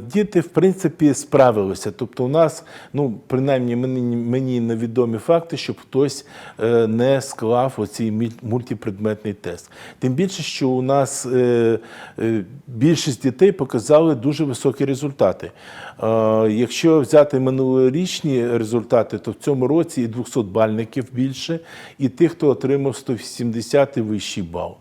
Діти, в принципі, справилися. Тобто, у нас, ну принаймні, мені, мені невідомі факти, щоб хтось е, не склав оцей мультипредметний тест. Тим більше, що у нас е, е, більшість дітей показали дуже високі результати. Е, якщо взяти минулорічні результати, то в цьому році і 200-бальників більше, і тих, хто отримав 180 і вищий бал.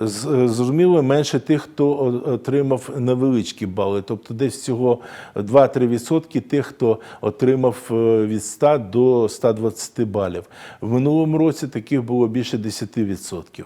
Е, Зрозуміло, менше тих, хто отримав невеличкі бали, тобто десь всього 2-3% тих, хто отримав е, від 100 до 120 балів. В минулому році таких було більше 10%.